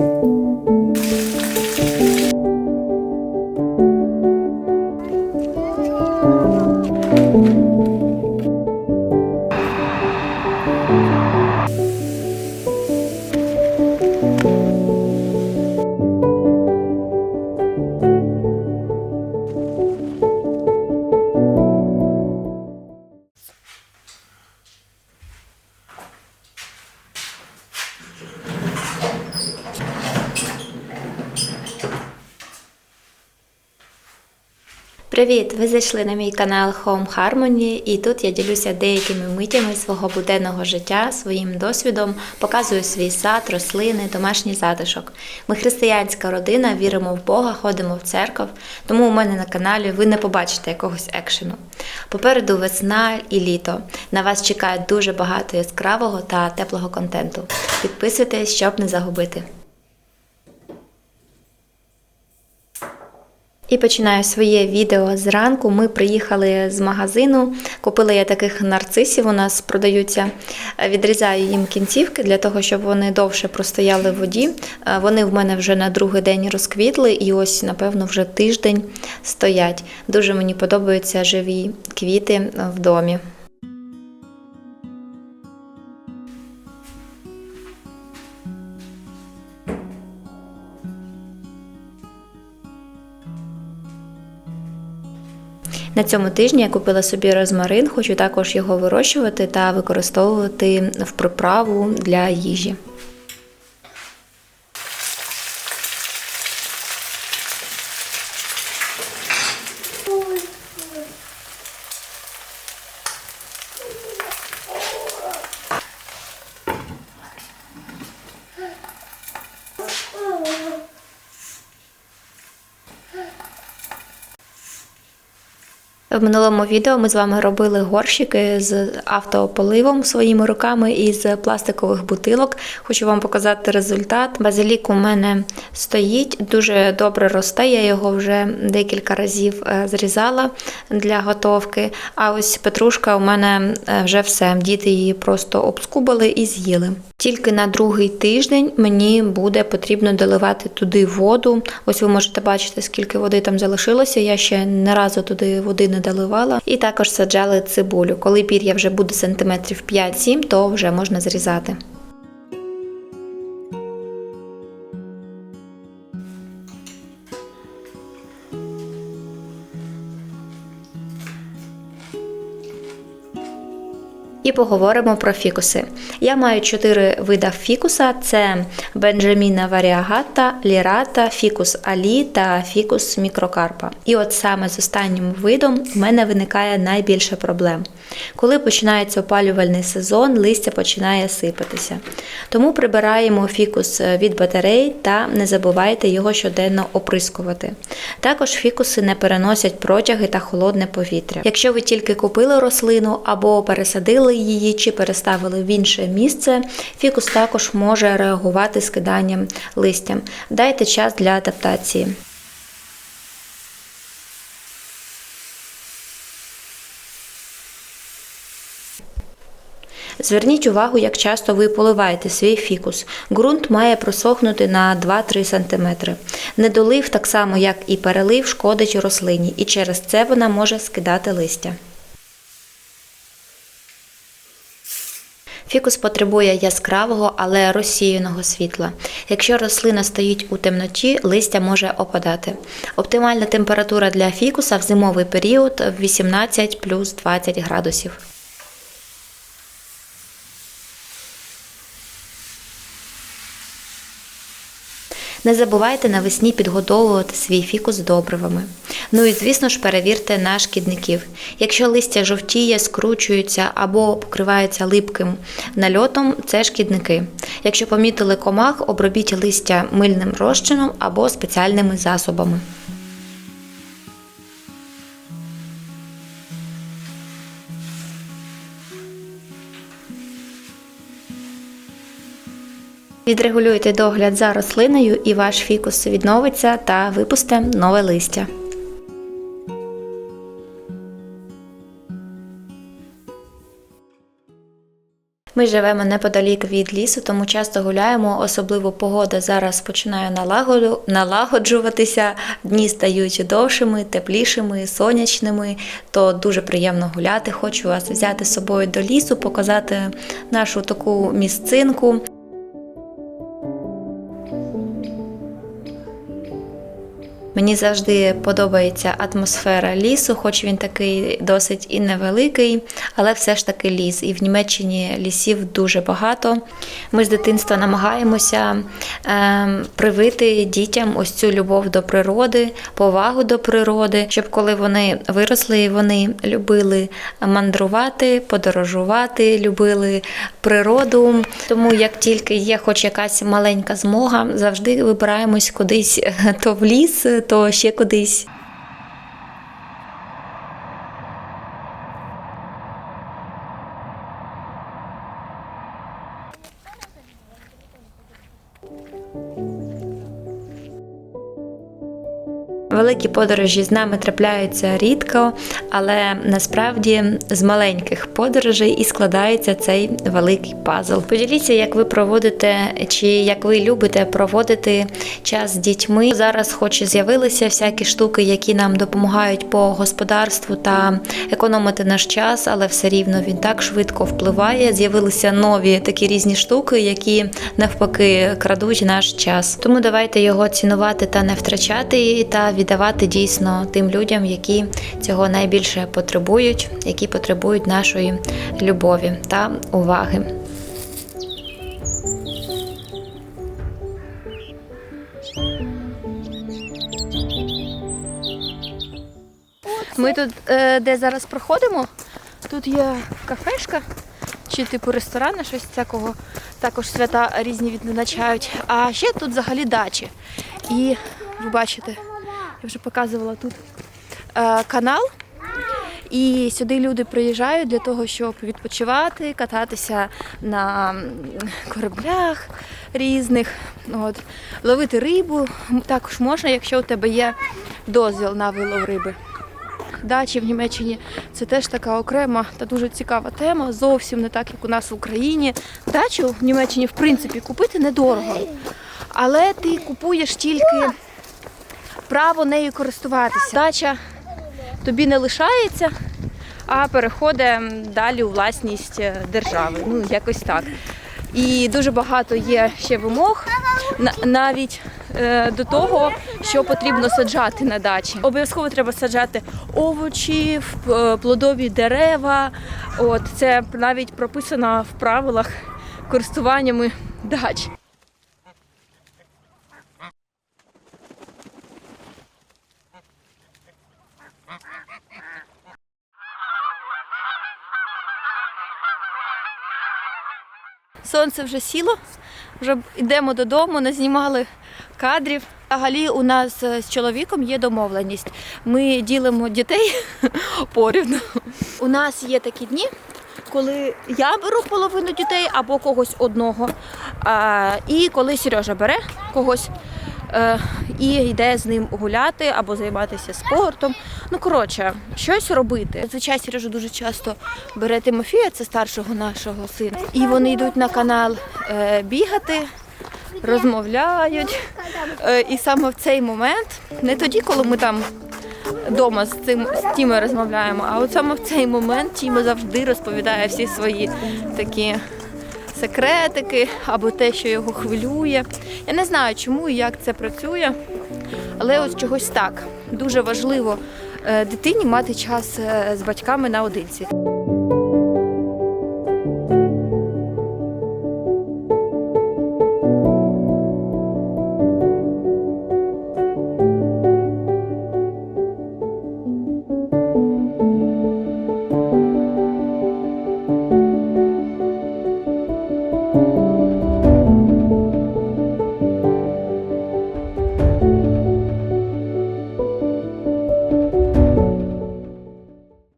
you Привіт! Ви зайшли на мій канал Home Harmony і тут я ділюся деякими митями свого буденного життя, своїм досвідом, показую свій сад, рослини, домашній затишок. Ми християнська родина, віримо в Бога, ходимо в церкву, тому у мене на каналі ви не побачите якогось екшену. Попереду весна і літо. На вас чекає дуже багато яскравого та теплого контенту. Підписуйтесь, щоб не загубити. І починаю своє відео зранку. Ми приїхали з магазину. Купила я таких нарцисів, у нас продаються. Відрізаю їм кінцівки для того, щоб вони довше простояли в воді. Е, Вони в мене вже на другий день розквітли, і ось, напевно, вже тиждень стоять. Дуже мені подобаються живі квіти в домі. На цьому тижні я купила собі розмарин, хочу також його вирощувати та використовувати в приправу для їжі. В минулому відео ми з вами робили горщики з автополивом своїми руками із пластикових бутилок. Хочу вам показати результат. Базилік у мене стоїть, дуже добре росте. Я його вже декілька разів е, зрізала для готовки. А ось петрушка у мене е, вже все. Діти її просто обскубали і з'їли. Тільки на другий тиждень мені буде потрібно доливати туди воду. Ось ви можете бачити, скільки води там залишилося. Я ще не разу туди води не доливала. І також саджали цибулю. Коли пір'я вже буде сантиметрів 5-7, то вже можна зрізати. І поговоримо про фікуси. Я маю чотири вида фікуса: це Бенджаміна варіагата, лірата, фікус алі та фікус мікрокарпа. І от саме з останнім видом в мене виникає найбільше проблем. Коли починається опалювальний сезон, листя починає сипатися. Тому прибираємо фікус від батарей та не забувайте його щоденно оприскувати. Також фікуси не переносять протяги та холодне повітря. Якщо ви тільки купили рослину або пересадили її чи переставили в інше місце, фікус також може реагувати скиданням листям. Дайте час для адаптації. Зверніть увагу, як часто ви поливаєте свій фікус. Ґрунт має просохнути на 2-3 см. Недолив, так само як і перелив, шкодить рослині, і через це вона може скидати листя. Фікус потребує яскравого, але розсіяного світла. Якщо рослина стоїть у темноті, листя може опадати. Оптимальна температура для фікуса в зимовий період 18 плюс 20 градусів. Не забувайте навесні підгодовувати свій фікус добривами. Ну і звісно ж перевірте на шкідників. Якщо листя жовтіє, скручується або покривається липким нальотом, це шкідники. Якщо помітили комах, обробіть листя мильним розчином або спеціальними засобами. Відрегулюйте догляд за рослиною і ваш фікус відновиться та випусте нове листя. Ми живемо неподалік від лісу, тому часто гуляємо. Особливо погода зараз починає налагоду- налагоджуватися. Дні стають довшими, теплішими, сонячними. То дуже приємно гуляти. Хочу вас взяти з собою до лісу, показати нашу таку місцинку. Мені завжди подобається атмосфера лісу, хоч він такий досить і невеликий, але все ж таки ліс. І в Німеччині лісів дуже багато. Ми з дитинства намагаємося ем, привити дітям ось цю любов до природи, повагу до природи, щоб коли вони виросли, вони любили мандрувати, подорожувати, любили природу. Тому як тільки є хоч якась маленька змога, завжди вибираємось кудись то в ліс, то ще кудись. Великі подорожі з нами трапляються рідко, але насправді з маленьких подорожей і складається цей великий пазл. Поділіться, як ви проводите чи як ви любите проводити час з дітьми. Зараз, хоч і з'явилися всякі штуки, які нам допомагають по господарству та економити наш час, але все рівно він так швидко впливає. З'явилися нові такі різні штуки, які навпаки крадуть наш час. Тому давайте його цінувати та не втрачати, та віддавати дійсно тим людям, які цього найбільше потребують, які потребують нашої любові та уваги. Ми тут, е, де зараз проходимо, тут є кафешка чи типу ресторани, щось такого. Також свята різні відзначають. А ще тут взагалі дачі. І ви бачите, я вже показувала тут е, канал. І сюди люди приїжджають для того, щоб відпочивати, кататися на кораблях різних, от, ловити рибу. Також можна, якщо у тебе є дозвіл на вилов риби. Дачі в Німеччині це теж така окрема та дуже цікава тема. Зовсім не так, як у нас в Україні. Дачу в Німеччині, в принципі, купити недорого. Але ти купуєш тільки право нею користуватися. Дача тобі не лишається, а переходить далі у власність е, держави. Ну, якось так. І дуже багато є ще вимог, на- навіть е, до того, що потрібно саджати на дачі. Обов'язково треба саджати овочі, е, плодові дерева. От це навіть прописано в правилах користуваннями дач. Сонце вже сіло, вже йдемо додому, назнімали кадрів. Взагалі у нас е, з чоловіком є домовленість. Ми ділимо дітей порівну. У нас є такі дні, коли я беру половину дітей або когось одного. А, і коли Сережа бере когось е, і йде з ним гуляти або займатися спортом. Ну, коротше, щось робити. Зазвичай Сережа дуже часто бере Тимофія, це старшого нашого сина, і вони йдуть на канал е, бігати. Розмовляють, Е, і саме в цей момент, не тоді, коли ми там вдома з цим з Тімою розмовляємо, а от саме в цей момент Тіма завжди розповідає всі свої такі секретики або те, що його хвилює. Я не знаю, чому і як це працює, але ось чогось так. Дуже важливо дитині мати час е, з батьками наодинці.